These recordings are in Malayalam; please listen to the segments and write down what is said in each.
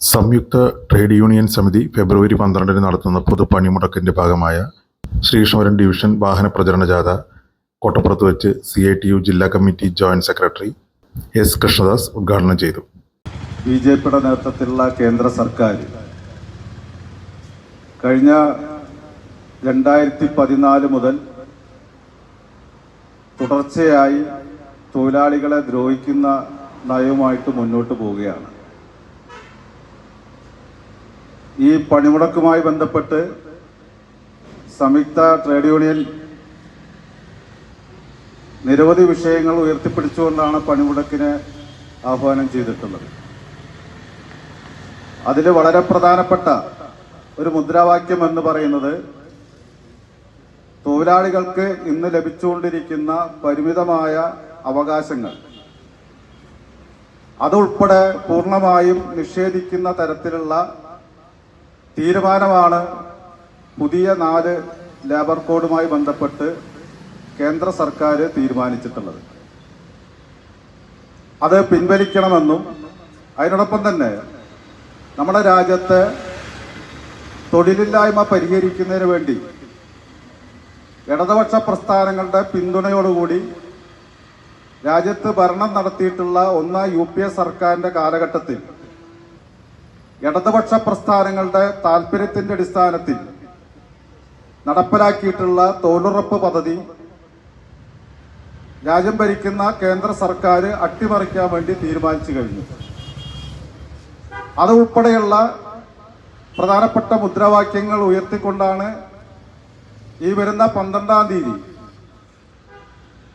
സംയുക്ത ട്രേഡ് യൂണിയൻ സമിതി ഫെബ്രുവരി പന്ത്രണ്ടിന് നടത്തുന്ന പൊതു പണിമുടക്കിന്റെ ഭാഗമായ ശ്രീകൃഷ്ണപുരം ഡിവിഷൻ വാഹന പ്രചരണ ജാഥ കോട്ടപ്പുറത്ത് വെച്ച് സി ഐ ടി യു ജില്ലാ committee joint secretary S Krishnadas ഉദ്ഘാടനം ചെയ്തു. ബി ജെ പിയുടെ നേതൃത്വത്തിലുള്ള കേന്ദ്ര സർക്കാർ കഴിഞ്ഞ രണ്ടായിരത്തി പതിനാല് മുതൽ തുടർച്ചയായി തൊഴിലാളികളെ ദ്രോഹിക്കുന്ന നയവുമായിട്ട് മുന്നോട്ട് പോവുകയാണ്. ഈ പണിമുടക്കുമായി ബന്ധപ്പെട്ട് സംയുക്ത ട്രേഡ് യൂണിയൻ നിരവധി വിഷയങ്ങൾ ഉയർത്തിപ്പിടിച്ചുകൊണ്ടാണ് പണിമുടക്കിനെ ആഹ്വാനം ചെയ്തിട്ടുള്ളത്. അതിൽ വളരെ പ്രധാനപ്പെട്ട ഒരു മുദ്രാവാക്യം എന്ന് പറയുന്നത് തൊഴിലാളികൾക്ക് ഇന്ന് ലഭിച്ചുകൊണ്ടിരിക്കുന്ന പരിമിതമായ അവകാശങ്ങൾ അതുൾപ്പെടെ പൂർണമായും നിഷേധിക്കുന്ന തരത്തിലുള്ള തീരുമാനമാണ് പുതിയ നാല് ലേബർ കോഡുമായി ബന്ധപ്പെട്ട് കേന്ദ്ര സർക്കാർ തീരുമാനിച്ചിട്ടുള്ളത്. അത് പിൻവലിക്കണമെന്നും അതിനോടൊപ്പം തന്നെ നമ്മുടെ രാജ്യത്ത് തൊഴിലില്ലായ്മ പരിഹരിക്കുന്നതിന് വേണ്ടി ഇടതുപക്ഷ പ്രസ്ഥാനങ്ങളുടെ പിന്തുണയോടുകൂടി രാജ്യത്ത് ഭരണം നടത്തിയിട്ടുള്ള ഒന്നാം യു പി എ സർക്കാരിന്റെ കാലഘട്ടത്തിൽ ഇടതുപക്ഷ പ്രസ്ഥാനങ്ങളുടെ താല്പര്യത്തിന്റെ അടിസ്ഥാനത്തിൽ നടപ്പിലാക്കിയിട്ടുള്ള തൊഴിലുറപ്പ് പദ്ധതി രാജ്യം ഭരിക്കുന്ന കേന്ദ്ര സർക്കാർ അട്ടിമറിക്കാൻ വേണ്ടി തീരുമാനിച്ചു കഴിഞ്ഞു. അതുൾപ്പെടെയുള്ള പ്രധാനപ്പെട്ട മുദ്രാവാക്യങ്ങൾ ഉയർത്തിക്കൊണ്ടാണ് ഈ വരുന്ന പന്ത്രണ്ടാം തീയതി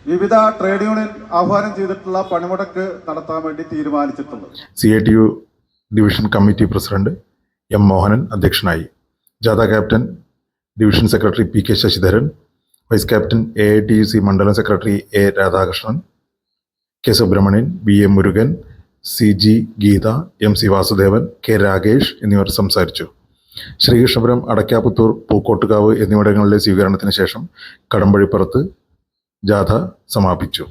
വിവിധ ട്രേഡ് യൂണിയൻ ആഹ്വാനം ചെയ്തിട്ടുള്ള പണിമുടക്ക് നടത്താൻ വേണ്ടി തീരുമാനിച്ചിട്ടുള്ളത്. C division committee president M Mohanan അധ്യക്ഷനായി. ജാഥ captain division secretary P K Sasidharan vice captain A I T U C മണ്ഡലം secretary A Radhakrishnan K Subrahmanyan B M Murugan C G Geetha M C Vasudevan K Rakesh എന്നിവർ സംസാരിച്ചു. ശ്രീകൃഷ്ണപുരം അടക്കാപുത്തൂർ പൂക്കോട്ടുകാവ് എന്നിവിടങ്ങളിലെ സ്വീകരണത്തിന് ശേഷം കടമ്പഴിപ്പുറത്ത് ജാഥ സമാപിച്ചു.